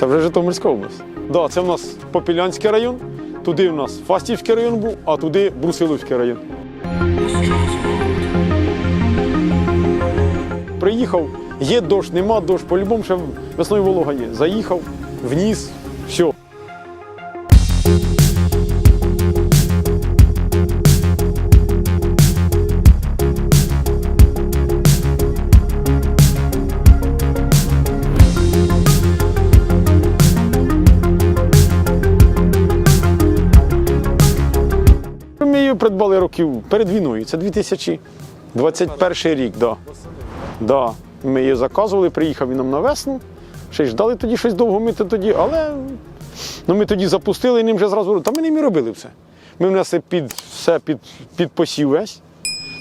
Це вже Житомирська область. Да, це в нас Попілянський район, туди в нас Фастівський район був, а туди Брусиловський район. Приїхав, є дощ, нема дощ, по-любому ще весною волога є. Заїхав, вніс, все. Придбали років перед війною. Це 2021 рік. Да. Да. Ми її заказували, приїхав він нам на весну. Ще й ждали тоді щось довго мити тоді, але ну, ми тоді запустили і ним вже зразу. Та ми ним і робили все. Ми внесли під все під, під посів весь.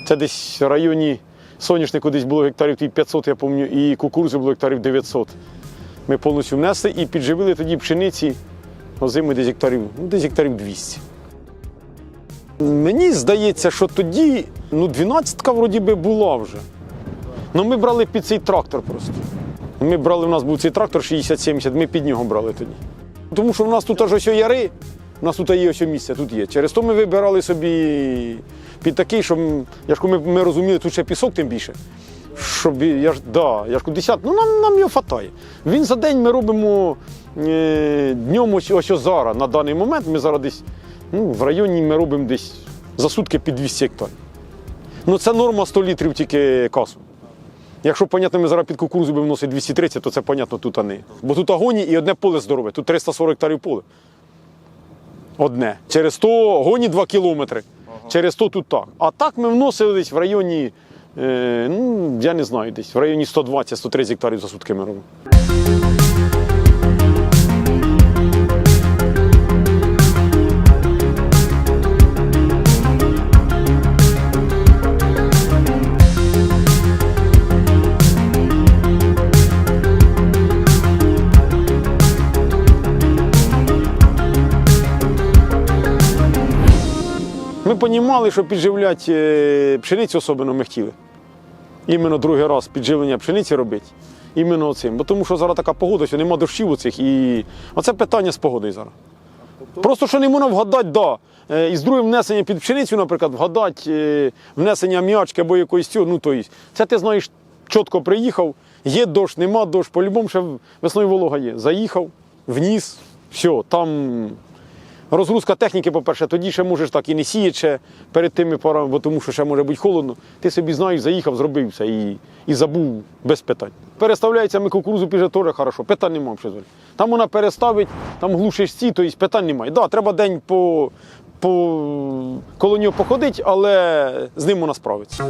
Це десь в районі соняшнику десь було гектарів 500, я пам'ятаю, і кукурудзи було гектарів 900. Ми повністю внесли і підживили тоді пшениці озимої десь гектарів, ну, десь гектарів 200. Мені здається, що тоді ну, 12-ка вроді би була вже. Ну ми брали під цей трактор просто. Ми брали, у нас був цей трактор 60-70, ми під нього брали тоді. Тому що в нас тут аж ось яри, у нас тут є ось місце, тут є. Через то ми вибирали собі під такий, щоб я ж ми, ми розуміли, тут ще пісок тим більше. Щоб я ж да, я ж 10, ну нам, нам його хватає. Він за день ми робимо е, днем ось ось зараз. На даний момент ми зараз десь ну, в районі ми робимо десь за сутки під 200 гектарів. Ну це норма 100 літрів тільки касу. Якщо, понятно, ми зараз під кукурузу будемо вносити 230, то це, понятно, тут а не. Бо тут агоні і одне поле здорове, тут 340 гектарів поле. Одне. Через то гоні 2 кілометри. Через то тут так. А так ми вносили десь в районі, е, ну, я не знаю, десь в районі 120-130 гектарів за сутки ми робимо. Ми розуміли, що підживляти е, пшеницю особливо ми хотіли. Іменно другий раз підживлення пшениці робити. Іменно цим. Бо тому що зараз така погода, що нема дощів оцих. І оце питання з погодою зараз. Просто що не можна вгадати, да. Е, І з другим внесенням під пшеницю, наприклад, вгадати е, внесення м'ячки або якоїсь цього. Ну, це ти знаєш, чітко приїхав, є дощ, нема дощ, по-любому ще весною волога є. Заїхав, вніс, все, там Розгрузка техніки, по-перше, тоді ще можеш так і не сіяти ще перед тими парами, бо тому що ще може бути холодно. Ти собі знаєш, заїхав, зробив все і, і забув без питань. Переставляється ми кукурузу піже теж хорошо, питань немає. Там вона переставить, там глушиш ці, тобто питань немає. Да, треба день по, по коло нього походити, але з ним вона справиться.